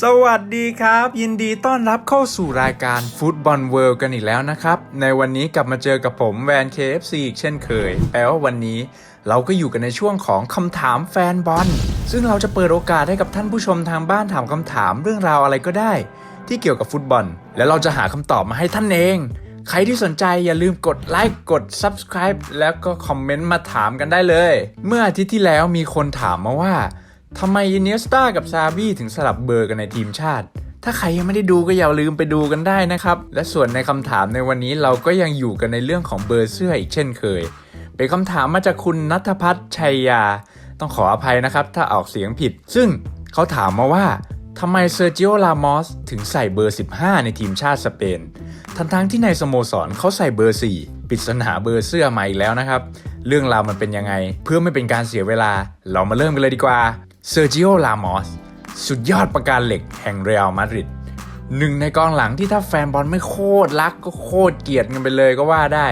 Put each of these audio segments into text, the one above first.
สวัสดีครับ ยินดีต้อนรับเข้าสู่รายการฟุตบอลเวิลด์กันอีกแล้วนะครับ ในวันนี้กลับมาเจอกับผมแวน KFC อีกเช่นเคย แปลว่าวันนี้เราก็อยู่กันในช่วงของคำถามแฟนบอล ซึ่งเราจะเปิดโอกาสให้กับท่านผู้ชมทางบ้านถามคำถามเรื่องราวอะไรก็ได้ ที่เกี่ยวกับฟุตบอล และเราจะหาคำตอบมาให้ท่านเอง ใครที่สนใจอย่าลืมกดไลค์กด Subscribe แล้วก็คอมเมนต์มาถามกันได้เลย เมื่ออาทิตย์ที่แล้วมีคนถามมาว่า ทำไมอินเนสตากับซาบี้ถึงสลับเบอร์กันในทีมชาติ ถ้าใครยังไม่ได้ดูก็อย่าลืมไปดูกันได้นะครับ และส่วนในคำถามในวันนี้เราก็ยังอยู่กันในเรื่องของเบอร์เสื้ออีกเช่นเคย เป็นคำถามมาจากคุณนัทพัฒน์ชัยยา ต้องขออภัยนะครับ ถ้าออกเสียงผิด ซึ่งเขาถามมาว่าทำไมเซอร์จิโอ ลามอส ถึงใส่เบอร์ 15 ในทีมชาติสเปน ทั้งๆที่ในสโมสรเขาใส่เบอร์ 4ปริศนาเบอร์เสื้อมาอีกแล้วนะครับ เรื่องราวมันเป็นยังไง เพื่อไม่เป็นการเสียเวลา เรามาเริ่มกันเลยดีกว่า เซอร์จิโอ ลามอส สุดยอดประการเหล็กแห่งเรอัลมาดริดหนึ่งในกองหลังที่ถ้าแฟนบอลไม่โคตรรักก็โคตรเกลียดกันไปเลยก็ว่าได้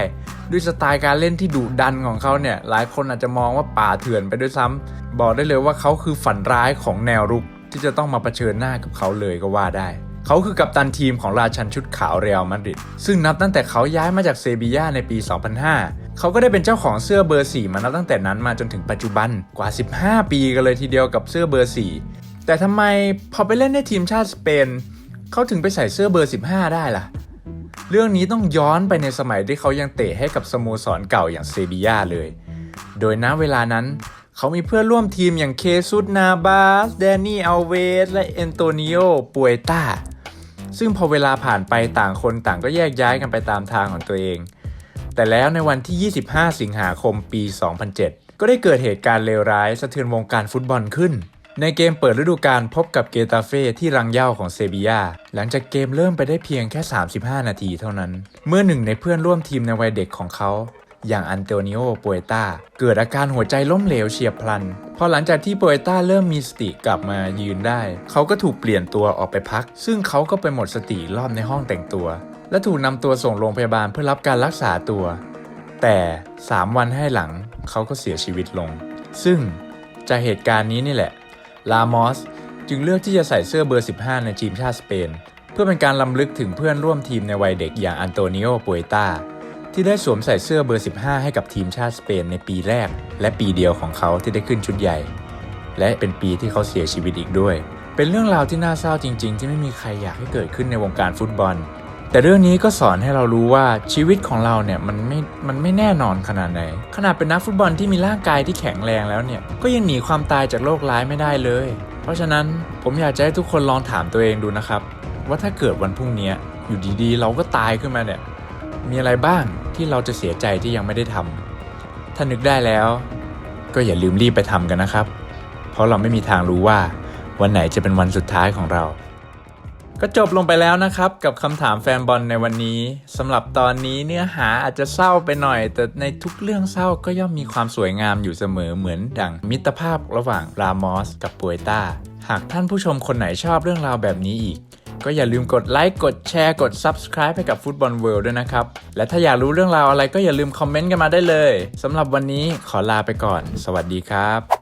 ด้วยสไตล์การเล่นที่ดุดันของเขาเนี่ย หลายคนอาจจะมองว่าป่าเถื่อนไปด้วยซ้ำบอกได้เลยว่าเขาคือฝันร้ายของแนวรุกที่จะต้องมาเผชิญหน้ากับเขาเลยก็ว่าได้ เขาคือกัปตันทีมของราชันชุดขาวเรอัลมาดริดซึ่งนับตั้งแต่เขาย้ายมาจากเซบีย่าในปี 2005 เขาก็ได้เป็นเจ้าของเสื้อเบอร์ 4 มานับตั้งแต่นั้นมาจนถึงปัจจุบันกว่า 15 ปีกันเลยทีเดียวกับเสื้อเบอร์ 4 แต่ทำไมพอไปเล่นในทีมชาติสเปนเขาถึงไปใส่เสื้อเบอร์ 15 ได้ล่ะ เรื่องนี้ต้องย้อนไปในสมัยที่เขายังเตะให้กับสโมสรเก่าอย่างเซบียาเลย โดยณเวลานั้นเขามีเพื่อนร่วมทีมอย่างเคซุสนาบาส แดนนี่อัลเวส และเอนโตนิโอปัวต้าซึ่งพอเวลาผ่านไปต่างคนต่างก็แยกย้ายกันไปตามทางของตัวเอง แต่แล้วในวันที่ 25 สิงหาคมปี 2007 ก็ได้เกิดเหตุการณ์เลวร้ายสะเทือนวงการฟุตบอลขึ้น ในเกมเปิดฤดูกาลพบกับเกตาเฟ่ที่รังเย้าของเซบียาหลังจากเกมเริ่มไปได้เพียงแค่ 35 นาทีเท่านั้น เมื่อหนึ่งในเพื่อนร่วมทีมในวัยเด็กของเขาอย่างอันเตนิโอปัวต้าเกิดอาการหัวใจล้มเหลวเฉียบพลัน พอหลังจากที่ปัวต้าเริ่มมีสติกลับมายืนได้ เขาก็ถูกเปลี่ยนตัวออกไปพัก ซึ่งเขาก็ไปหมดสติรอบในห้องแต่งตัว และถูกนำตัวส่งโรงพยาบาลเพื่อรับการรักษาตัว แต่ 3 วันให้หลังเขาก็เสียชีวิตลง ซึ่งจากเหตุการณ์นี้นี่แหละ ลามอสจึงเลือกที่จะใส่เสื้อเบอร์ 15 ในทีมชาติสเปน เพื่อเป็นการล้ำลึกถึงเพื่อนร่วมทีมในวัยเด็กอย่างอันโตนิโอปัวต้าที่ได้สวมใส่เสื้อเบอร์ 15 ให้กับทีมชาติสเปนในปีแรก และปีเดียวของเขาที่ได้ขึ้นชุดใหญ่ และเป็นปีที่เขาเสียชีวิตอีกด้วย เป็นเรื่องราวที่น่าเศร้าจริง ๆ ที่ไม่มีใครอยากให้เกิดขึ้นในวงการฟุตบอล แต่เรื่องนี้ก็สอนให้เรารู้ว่าชีวิตของเราเนี่ยมันไม่ มันไม่แน่นอนขนาดไหน ขนาดเป็นนักฟุตบอลที่มีร่างกายที่แข็งแรงแล้วเนี่ย ก็ยังหนีความตายจากโรคร้ายไม่ได้เลย เพราะฉะนั้นผมอยากจะให้ทุกคนลองถามตัวเองดูนะครับ ว่าถ้าเกิดวันพรุ่งนี้อยู่ดีๆ เราก็ตายขึ้นมาเนี่ย มีอะไรบ้างที่เราจะเสียใจที่ยังไม่ได้ทำถ้านึกได้แล้ว ก็อย่าลืมรีบไปทำกันนะครับ เพราะเราไม่มีทางรู้ว่าวันไหนจะเป็นวันสุดท้ายของเรา ก็จบลงไปแล้วนะครับกับคำถามแฟนบอลในวันนี้สำหรับตอนนี้เนื้อหาอาจจะเศร้าไปหน่อย แต่ในทุกเรื่องเศร้าก็ย่อมมีความสวยงามอยู่เสมอเหมือนดังมิตรภาพระหว่างรามอสกับปวยต้า หากท่านผู้ชมคนไหนชอบเรื่องราวแบบนี้อีก ก็อย่าลืมกดไลค์กดแชร์กด Subscribe ให้กับฟุตบอลเวิลด์ด้วยนะครับ และถ้าอยากรู้เรื่องราวอะไรก็อย่าลืมคอมเมนต์กันมาได้เลยสำหรับวันนี้ขอลาไปก่อน สวัสดีครับ